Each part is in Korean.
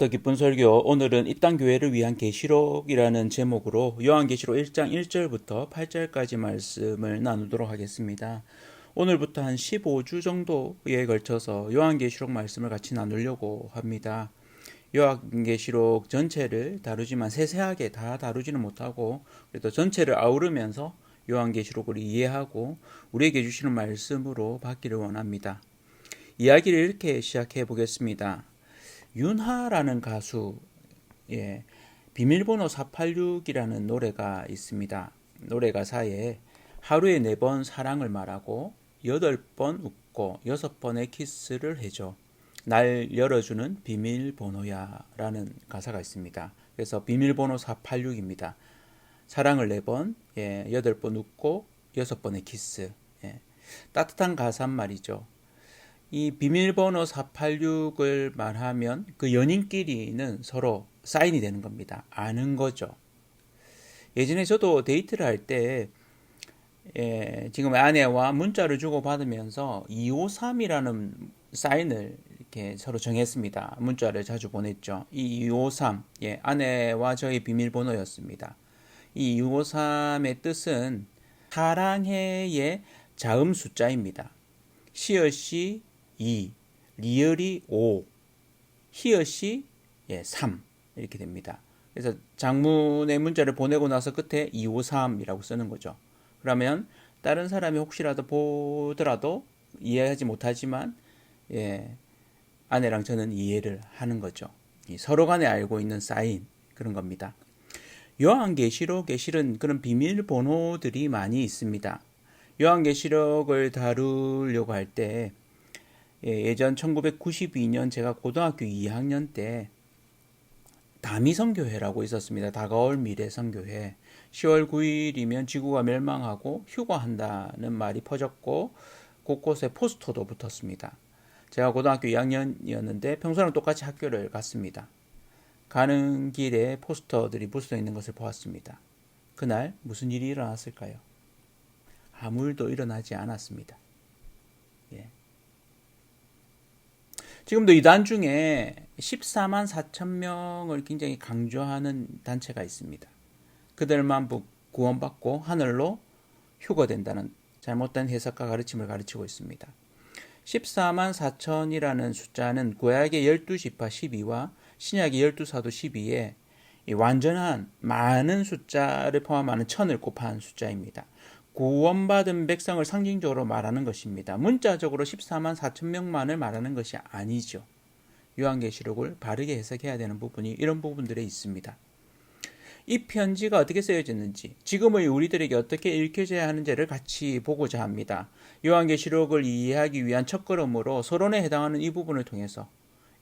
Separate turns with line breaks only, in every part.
더 기쁜 설교 오늘은 이땅 교회를 위한 계시록이라는 제목으로 요한계시록 1장 1절부터 8절까지 말씀을 나누도록 하겠습니다. 오늘부터 한 15주 정도에 걸쳐서 요한계시록 말씀을 같이 나누려고 합니다. 요한계시록 전체를 다루지만 세세하게 다 다루지는 못하고 그래도 전체를 아우르면서 요한계시록을 이해하고 우리에게 주시는 말씀으로 받기를 원합니다. 이야기를 이렇게 시작해 보겠습니다. 윤하라는 가수 예, 비밀번호 486이라는 노래가 있습니다. 노래 가사에 하루에 네 번 사랑을 말하고 여덟 번 웃고 여섯 번의 키스를 해줘. 날 열어주는 비밀번호야 라는 가사가 있습니다. 그래서 비밀번호 486입니다. 사랑을 네 번, 예, 여덟 번 웃고 여섯 번의 키스. 예, 따뜻한 가사 말이죠. 이 비밀번호 486을 말하면 그 연인끼리는 서로 사인이 되는 겁니다. 아는 거죠. 예전에 저도 데이트를 할 때, 예, 지금 아내와 문자를 주고받으면서 253이라는 사인을 이렇게 서로 정했습니다. 문자를 자주 보냈죠. 이 253, 예, 아내와 저의 비밀번호였습니다. 이 253의 뜻은 사랑해의 자음 숫자입니다. 시어시 2, 리얼이 5, 히엇이 예, 3 이렇게 됩니다. 그래서 장문의 문자를 보내고 나서 끝에 253이라고 쓰는 거죠. 그러면 다른 사람이 혹시라도 보더라도 이해하지 못하지만 예, 아내랑 저는 이해를 하는 거죠. 서로 간에 알고 있는 사인 그런 겁니다. 요한계시록에 실은 그런 비밀번호들이 많이 있습니다. 요한계시록을 다루려고 할 때 예, 예전 1992년 제가 고등학교 2학년 때 다미성교회라고 있었습니다. 다가올 미래성교회. 10월 9일이면 지구가 멸망하고 휴거한다는 말이 퍼졌고 곳곳에 포스터도 붙었습니다. 제가 고등학교 2학년이었는데 평소랑 똑같이 학교를 갔습니다. 가는 길에 포스터들이 붙어 있는 것을 보았습니다. 그날 무슨 일이 일어났을까요? 아무 일도 일어나지 않았습니다. 지금도 이 단 중에 14만 4천 명을 굉장히 강조하는 단체가 있습니다. 그들만 구원받고 하늘로 휴거된다는 잘못된 해석과 가르침을 가르치고 있습니다. 14만 4천이라는 숫자는 구약의 12지파 12와 신약의 12사도 12에 완전한 많은 숫자를 포함하는 천을 곱한 숫자입니다. 구원받은 백성을 상징적으로 말하는 것입니다. 문자적으로 14만 4천 명만을 말하는 것이 아니죠. 요한계시록을 바르게 해석해야 되는 부분이 이런 부분들에 있습니다. 이 편지가 어떻게 쓰여졌는지, 지금의 우리들에게 어떻게 읽혀져야 하는지를 같이 보고자 합니다. 요한계시록을 이해하기 위한 첫걸음으로 서론에 해당하는 이 부분을 통해서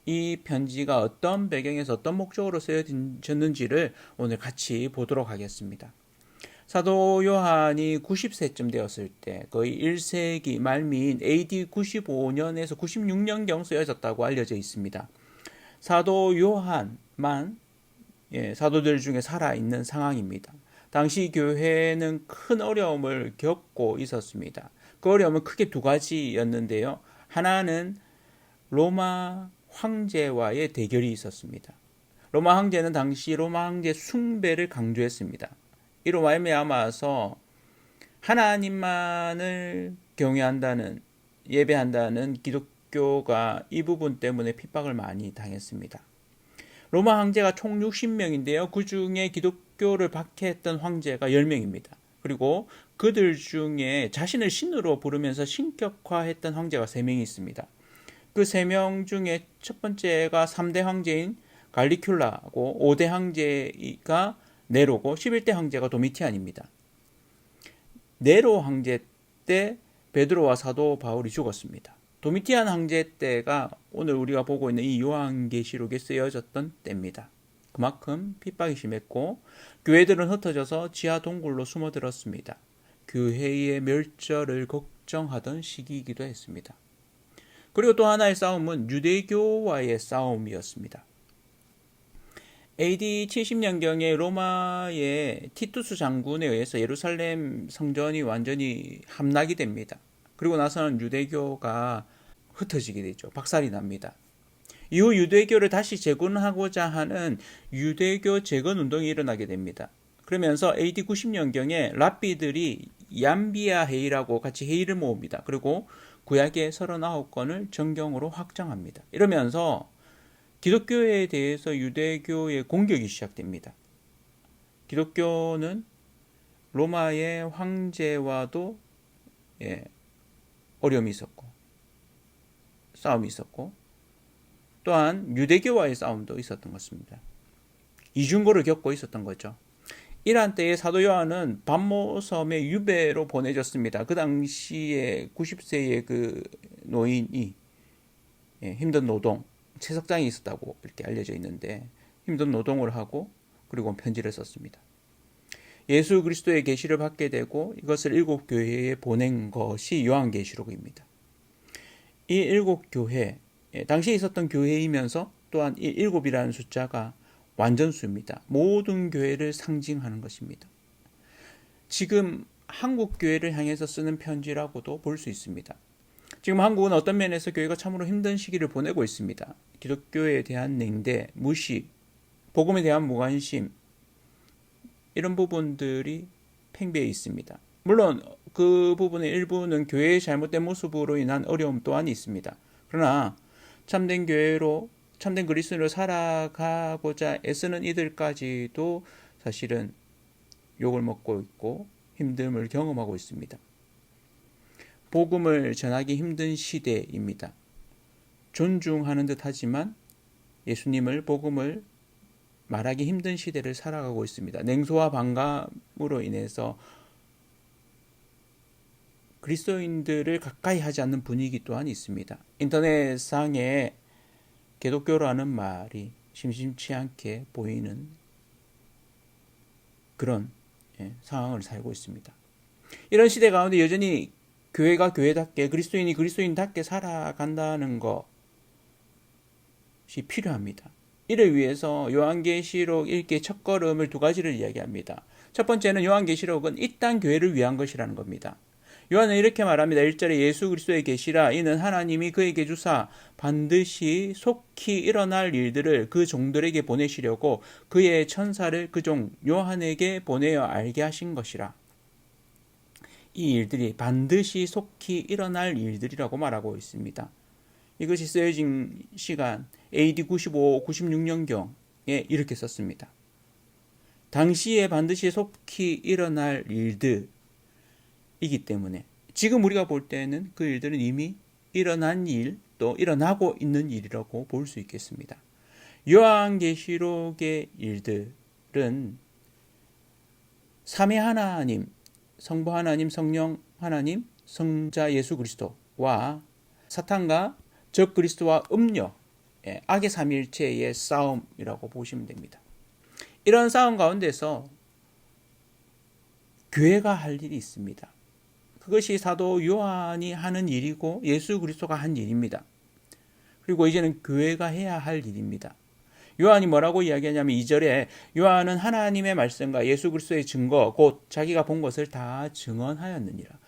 이 편지가 어떤 배경에서 어떤 목적으로 쓰여졌는지를 오늘 같이 보도록 하겠습니다. 사도 요한이 90세쯤 되었을 때 거의 1세기 말미인 AD 95년에서 96년경 쓰여졌다고 알려져 있습니다. 사도 요한만 예, 사도들 중에 살아있는 상황입니다. 당시 교회는 큰 어려움을 겪고 있었습니다. 그 어려움은 크게 두 가지였는데요. 하나는 로마 황제와의 대결이 있었습니다. 로마 황제는 당시 로마 황제 숭배를 강조했습니다. 이로 말미암아서 하나님만을 경외한다는 예배한다는 기독교가 이 부분 때문에 핍박을 많이 당했습니다. 로마 황제가 총 60명인데요. 그 중에 기독교를 박해했던 황제가 10명입니다. 그리고 그들 중에 자신을 신으로 부르면서 신격화했던 황제가 3명이 있습니다. 그 3명 중에 첫 번째가 3대 황제인 갈리큘라고 5대 황제가 네로고 11대 황제가 도미티안입니다. 네로 황제 때 베드로와 사도 바울이 죽었습니다. 도미티안 황제 때가 오늘 우리가 보고 있는 이 요한계시록에 쓰여졌던 때입니다. 그만큼 핍박이 심했고 교회들은 흩어져서 지하 동굴로 숨어들었습니다. 교회의 멸절을 걱정하던 시기이기도 했습니다. 그리고 또 하나의 싸움은 유대교와의 싸움이었습니다. AD 70년경에 로마의 티투스 장군에 의해서 예루살렘 성전이 완전히 함락이 됩니다. 그리고 나서는 유대교가 흩어지게 되죠. 박살이 납니다. 이후 유대교를 다시 재건하고자 하는 유대교 재건 운동이 일어나게 됩니다. 그러면서 AD 90년경에 랍비들이 얌비아 회의라고 같이 회의를 모읍니다. 그리고 구약의 39권을 정경으로 확장합니다. 이러면서 기독교에 대해서 유대교의 공격이 시작됩니다. 기독교는 로마의 황제와도 예, 어려움이 있었고 싸움이 있었고 또한 유대교와의 싸움도 있었던 것입니다. 이중고를 겪고 있었던 거죠. 이러한 때에 사도 요한은 반모섬의 유배로 보내졌습니다. 그 당시에 90세의 그 노인이 예, 힘든 노동, 채석장이 있었다고 이렇게 알려져 있는데 힘든 노동을 하고 그리고 편지를 썼습니다. 예수 그리스도의 계시를 받게 되고 이것을 일곱 교회에 보낸 것이 요한계시록입니다. 이 일곱 교회, 예, 당시에 있었던 교회이면서 또한 이 일곱이라는 숫자가 완전수입니다. 모든 교회를 상징하는 것입니다. 지금 한국 교회를 향해서 쓰는 편지라고도 볼 수 있습니다. 지금 한국은 어떤 면에서 교회가 참으로 힘든 시기를 보내고 있습니다. 기독교에 대한 냉대, 무시, 복음에 대한 무관심, 이런 부분들이 팽배해 있습니다. 물론 그 부분의 일부는 교회의 잘못된 모습으로 인한 어려움 또한 있습니다. 그러나 참된 교회로 참된 그리스도로 살아가고자 애쓰는 이들까지도 사실은 욕을 먹고 있고 힘듦을 경험하고 있습니다. 복음을 전하기 힘든 시대입니다. 존중하는 듯 하지만 예수님을 복음을 말하기 힘든 시대를 살아가고 있습니다. 냉소와 반감으로 인해서 그리스도인들을 가까이 하지 않는 분위기 또한 있습니다. 인터넷상에 기독교라는 말이 심심치 않게 보이는 그런 예, 상황을 살고 있습니다. 이런 시대 가운데 여전히 교회가 교회답게 그리스도인이 그리스도인답게 살아간다는 것이 필요합니다. 이를 위해서 요한계시록 읽기의 첫걸음을 두 가지를 이야기합니다. 첫 번째는 요한계시록은 이 땅 교회를 위한 것이라는 겁니다. 요한은 이렇게 말합니다. 1절에 예수 그리스도의 계시라 이는 하나님이 그에게 주사 반드시 속히 일어날 일들을 그 종들에게 보내시려고 그의 천사를 그 종 요한에게 보내어 알게 하신 것이라. 이 일들이 반드시 속히 일어날 일들이라고 말하고 있습니다. 이것이 쓰여진 시간 AD 95, 96년경에 이렇게 썼습니다. 당시에 반드시 속히 일어날 일들이기 때문에 지금 우리가 볼 때는 그 일들은 이미 일어난 일, 또 일어나고 있는 일이라고 볼 수 있겠습니다. 요한계시록의 일들은 삼위 하나님, 성부 하나님, 성령 하나님, 성자 예수 그리스도와 사탄과 적 그리스도와 음녀, 예, 악의 삼일체의 싸움이라고 보시면 됩니다. 이런 싸움 가운데서 교회가 할 일이 있습니다. 그것이 사도 요한이 하는 일이고 예수 그리스도가 한 일입니다. 그리고 이제는 교회가 해야 할 일입니다. 요한이 뭐라고 이야기하냐면 2절에 요한은 하나님의 말씀과 예수 그리스도의 증거 곧 자기가 본 것을 다 증언하였느니라.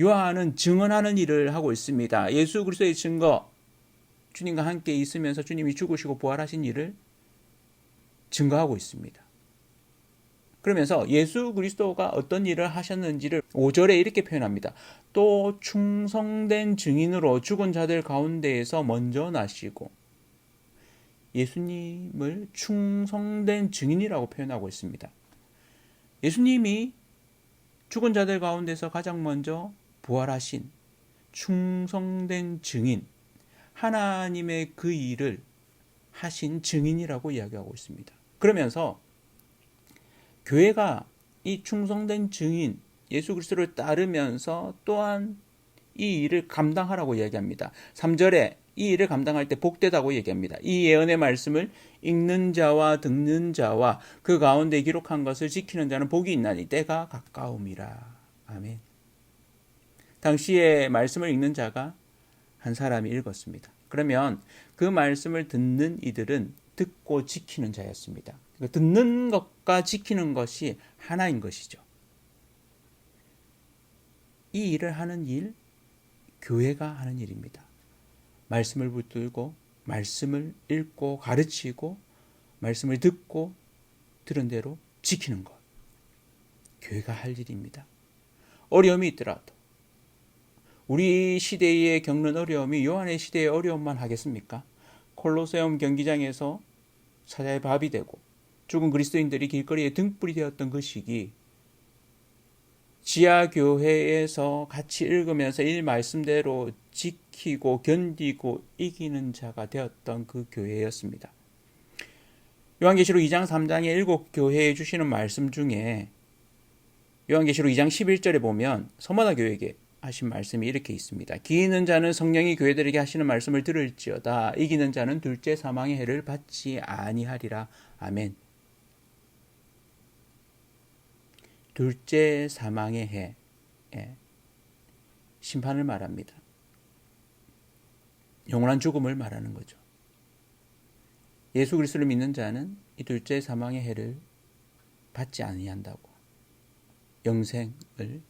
요한은 증언하는 일을 하고 있습니다. 예수 그리스도의 증거 주님과 함께 있으면서 주님이 죽으시고 부활하신 일을 증거하고 있습니다. 그러면서 예수 그리스도가 어떤 일을 하셨는지를 5절에 이렇게 표현합니다. 또 충성된 증인으로 죽은 자들 가운데에서 먼저 나시고 예수님을 충성된 증인이라고 표현하고 있습니다. 예수님이 죽은 자들 가운데서 가장 먼저 부활하신 충성된 증인, 하나님의 그 일을 하신 증인이라고 이야기하고 있습니다. 그러면서 교회가 이 충성된 증인 예수 그리스도를 따르면서 또한 이 일을 감당하라고 이야기합니다. 3절에 이 일을 감당할 때 복되다고 얘기합니다. 이 예언의 말씀을 읽는 자와 듣는 자와 그 가운데 기록한 것을 지키는 자는 복이 있나니 때가 가까움이라. 아멘. 당시에 말씀을 읽는 자가 한 사람이 읽었습니다. 그러면 그 말씀을 듣는 이들은 듣고 지키는 자였습니다. 그러니까 듣는 것과 지키는 것이 하나인 것이죠. 이 일을 하는 일, 교회가 하는 일입니다. 말씀을 붙들고 말씀을 읽고 가르치고 말씀을 듣고 들은 대로 지키는 것. 교회가 할 일입니다. 어려움이 있더라도 우리 시대에 겪는 어려움이 요한의 시대의 어려움만 하겠습니까? 콜로세움 경기장에서 사자의 밥이 되고 죽은 그리스도인들이 길거리에 등불이 되었던 그 시기 지하 교회에서 같이 읽으면서 일 말씀대로 지키고 견디고 이기는 자가 되었던 그 교회였습니다. 요한계시록 2장 3장의 일곱 교회에 주시는 말씀 중에 요한계시록 2장 11절에 보면 서머나 교회에게 하신 말씀이 이렇게 있습니다. 기이는 자는 성령이 교회들에게 하시는 말씀을 들을지어다. 이기는 자는 둘째 사망의 해를 받지 아니하리라. 아멘. 둘째 사망의 해. 예. 심판을 말합니다. 영원한 죽음을 말하는 거죠. 예수 그리스도를 믿는 자는 이 둘째 사망의 해를 받지 아니한다고 영생을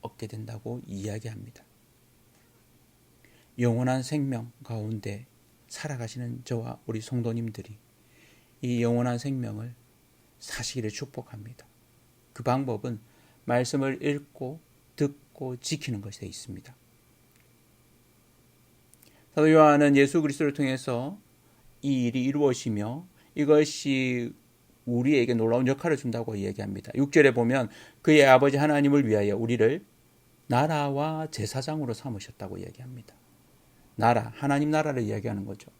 얻게 된다고 이야기합니다. 영원한 생명 가운데 살아가시는 저와 우리 성도님들이 이 영원한 생명을 사시기를 축복합니다. 그 방법은 말씀을 읽고 듣고 지키는 것에 있습니다. 사도 요한은 예수 그리스도를 통해서 이 일이 이루어지며 이것이 우리에게 놀라운 역할을 준다고 이야기합니다. 6절에 보면 그의 아버지 하나님을 위하여 우리를 나라와 제사장으로 삼으셨다고 이야기합니다. 나라, 하나님 나라를 이야기하는 거죠.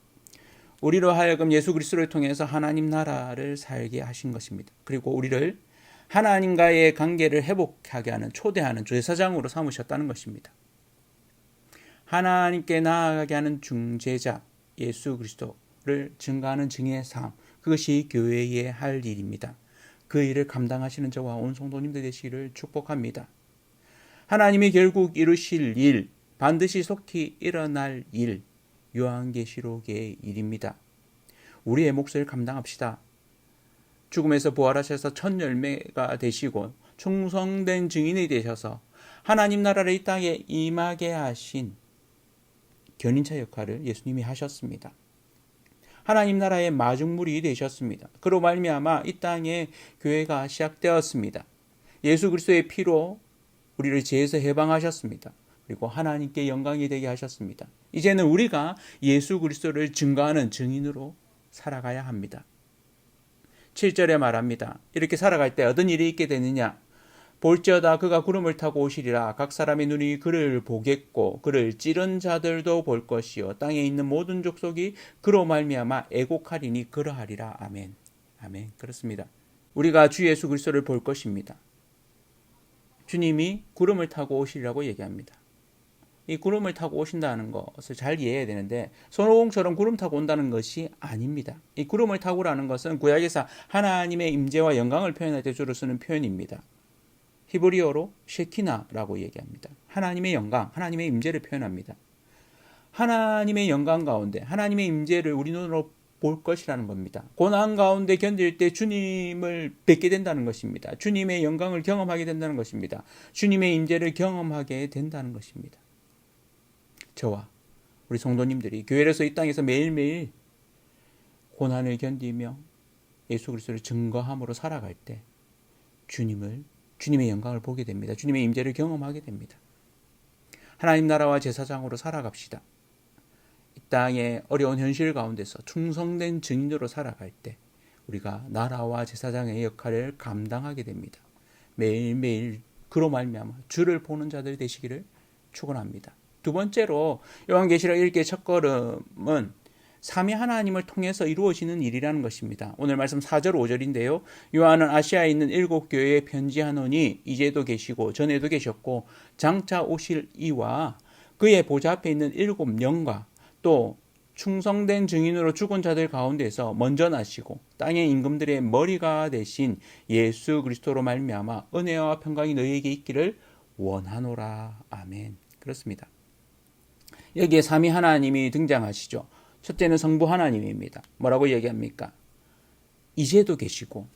우리로 하여금 예수 그리스도를 통해서 하나님 나라를 살게 하신 것입니다. 그리고 우리를 하나님과의 관계를 회복하게 하는 초대하는 제사장으로 삼으셨다는 것입니다. 하나님께 나아가게 하는 중재자 예수 그리스도를 증가하는 증인의 삶 그것이 교회의 할 일입니다. 그 일을 감당하시는 저와 온 성도님들 되시기를 축복합니다. 하나님이 결국 이루실 일, 반드시 속히 일어날 일, 요한계시록의 일입니다. 우리의 몫을 감당합시다. 죽음에서 부활하셔서 첫 열매가 되시고 충성된 증인이 되셔서 하나님 나라를 이 땅에 임하게 하신 견인차 역할을 예수님이 하셨습니다. 하나님 나라의 마중물이 되셨습니다. 그로 말미암아 이 땅에 교회가 시작되었습니다. 예수 그리스도의 피로 우리를 죄에서 해방하셨습니다. 그리고 하나님께 영광이 되게 하셨습니다. 이제는 우리가 예수 그리스도를 증거하는 증인으로 살아가야 합니다. 7절에 말합니다. 이렇게 살아갈 때 어떤 일이 있게 되느냐? 볼지어다 그가 구름을 타고 오시리라. 각 사람의 눈이 그를 보겠고 그를 찌른 자들도 볼 것이요. 땅에 있는 모든 족속이 그로 말미암아 애곡하리니 그러하리라. 아멘. 아멘. 그렇습니다. 우리가 주 예수 그리스도를 볼 것입니다. 주님이 구름을 타고 오시리라고 얘기합니다 이 구름을 타고 오신다는 것을 잘 이해해야 되는데 손오공처럼 구름 타고 온다는 것이 아닙니다. 이 구름을 타고라는 것은 구약에서 하나님의 임재와 영광을 표현할 때 주로 쓰는 표현입니다. 히브리어로 쉐키나라고 얘기합니다. 하나님의 영광, 하나님의 임재를 표현합니다. 하나님의 영광 가운데 하나님의 임재를 우리 눈으로 볼 것이라는 겁니다. 고난 가운데 견딜 때 주님을 뵙게 된다는 것입니다. 주님의 영광을 경험하게 된다는 것입니다. 주님의 임재를 경험하게 된다는 것입니다. 저와 우리 성도님들이 교회에서 이 땅에서 매일매일 고난을 견디며 예수 그리스도를 증거함으로 살아갈 때 주님을 주님의 영광을 보게 됩니다. 주님의 임재를 경험하게 됩니다. 하나님 나라와 제사장으로 살아갑시다. 이 땅의 어려운 현실 가운데서 충성된 증인으로 살아갈 때 우리가 나라와 제사장의 역할을 감당하게 됩니다. 매일매일 그로 말미암아 주를 보는 자들 되시기를 축원합니다. 두 번째로 요한계시록 1개 첫걸음은 삼위 하나님을 통해서 이루어지는 일이라는 것입니다. 오늘 말씀 4절 5절인데요. 요한은 아시아에 있는 일곱 교회에 편지하노니 이제도 계시고 전에도 계셨고 장차 오실 이와 그의 보좌 앞에 있는 일곱 영과 또 충성된 증인으로 죽은 자들 가운데서 먼저 나시고 땅의 임금들의 머리가 되신 예수 그리스도로 말미암아 은혜와 평강이 너희에게 있기를 원하노라. 아멘. 그렇습니다. 여기에 삼위 하나님이 등장하시죠. 첫째는 성부 하나님입니다. 뭐라고 얘기합니까? 이제도 계시고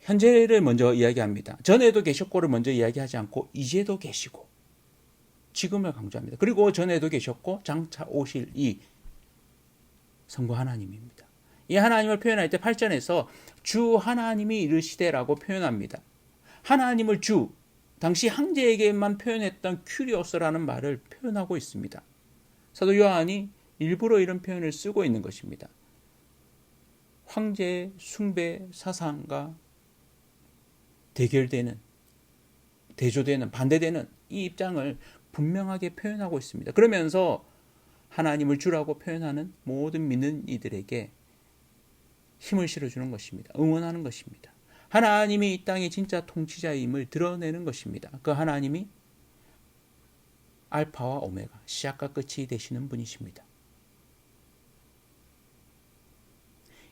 현재를 먼저 이야기합니다. 전에도 계셨고를 먼저 이야기하지 않고 이제도 계시고 지금을 강조합니다. 그리고 전에도 계셨고 장차 오실 이 성부 하나님입니다. 이 하나님을 표현할 때 8절에서 주 하나님이 이르시되라고 표현합니다. 하나님을 주, 당시 황제에게만 표현했던 큐리오스라는 말을 표현하고 있습니다. 사도 요한이 일부러 이런 표현을 쓰고 있는 것입니다. 황제의 숭배 사상과 대결되는 대조되는 반대되는 이 입장을 분명하게 표현하고 있습니다. 그러면서 하나님을 주라고 표현하는 모든 믿는 이들에게 힘을 실어주는 것입니다. 응원하는 것입니다. 하나님이 이 땅의 진짜 통치자임을 드러내는 것입니다. 그 하나님이 알파와 오메가, 시작과 끝이 되시는 분이십니다.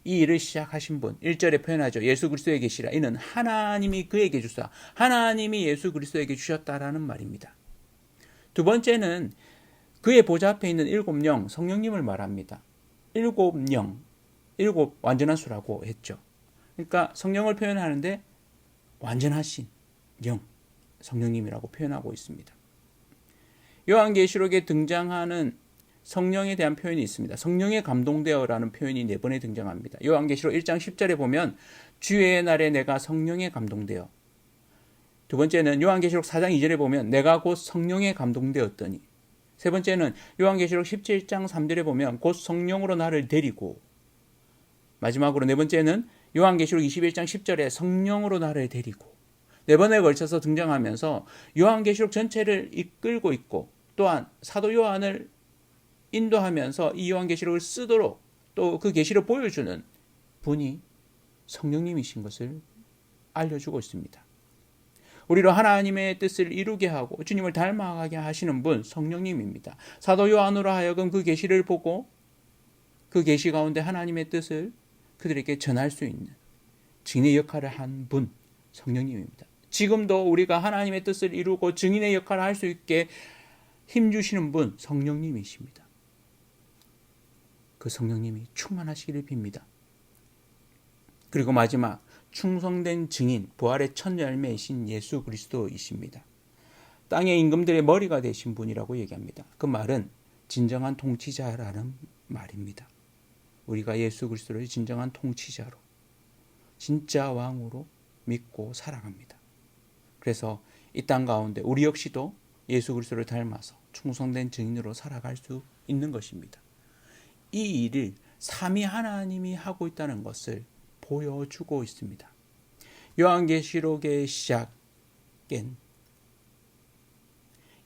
이 일을 시작하신 분, 1절에 표현하죠. 예수 그리스도에 계시라. 이는 하나님이 그에게 주사, 하나님이 예수 그리스도에게 주셨다라는 말입니다. 두 번째는 그의 보좌 앞에 있는 일곱 영, 성령님을 말합니다. 일곱 영, 일곱 완전한 수라고 했죠. 그러니까 성령을 표현하는데 완전하신 영, 성령님이라고 표현하고 있습니다. 요한계시록에 등장하는 성령에 대한 표현이 있습니다. 성령에 감동되어라는 표현이 네 번에 등장합니다. 요한계시록 1장 10절에 보면 주의 날에 내가 성령에 감동되어 두 번째는 요한계시록 4장 2절에 보면 내가 곧 성령에 감동되었더니 세 번째는 요한계시록 17장 3절에 보면 곧 성령으로 나를 데리고 마지막으로 네 번째는 요한계시록 21장 10절에 성령으로 나를 데리고 네 번에 걸쳐서 등장하면서 요한계시록 전체를 이끌고 있고 또한 사도 요한을 인도하면서 이 요한계시록을 쓰도록 또 그 계시를 보여주는 분이 성령님이신 것을 알려주고 있습니다. 우리로 하나님의 뜻을 이루게 하고 주님을 닮아가게 하시는 분 성령님입니다. 사도 요한으로 하여금 그 계시를 보고 그 계시 가운데 하나님의 뜻을 그들에게 전할 수 있는 증인의 역할을 한 분 성령님입니다. 지금도 우리가 하나님의 뜻을 이루고 증인의 역할을 할 수 있게 힘 주시는 분 성령님이십니다. 그 성령님이 충만하시기를 빕니다. 그리고 마지막 충성된 증인 부활의 첫 열매이신 예수 그리스도이십니다. 땅의 임금들의 머리가 되신 분이라고 얘기합니다. 그 말은 진정한 통치자라는 말입니다. 우리가 예수 그리스도를 진정한 통치자로 진짜 왕으로 믿고 살아갑니다. 그래서 이 땅 가운데 우리 역시도 예수 그리스도를 닮아서 충성된 증인으로 살아갈 수 있는 것입니다. 이 일을 삼위 하나님이 하고 있다는 것을 보여주고 있습니다. 요한계시록의 시작엔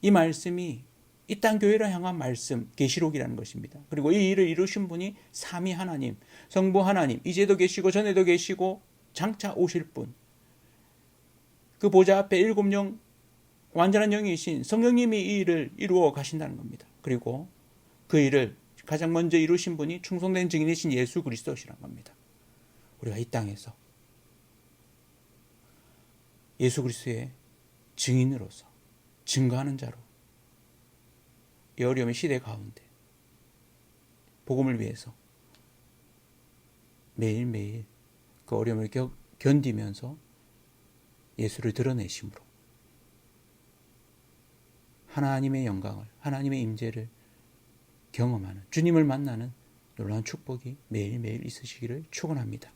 이 말씀이 이 땅 교회를 향한 말씀 계시록이라는 것입니다. 그리고 이 일을 이루신 분이 삼위 하나님, 성부 하나님, 이제도 계시고 전에도 계시고 장차 오실 분. 그 보좌 앞에 일곱 영 완전한 영이신 성령님이 이 일을 이루어 가신다는 겁니다. 그리고 그 일을 가장 먼저 이루신 분이 충성된 증인이신 예수 그리스도시란 겁니다. 우리가 이 땅에서 예수 그리스도의 증인으로서 증거하는 자로 이 어려움의 시대 가운데 복음을 위해서 매일매일 그 어려움을 겨, 견디면서 예수를 드러내심으로 하나님의 영광을 하나님의 임재를 경험하는 주님을 만나는 놀라운 축복이 매일매일 있으시기를 축원합니다.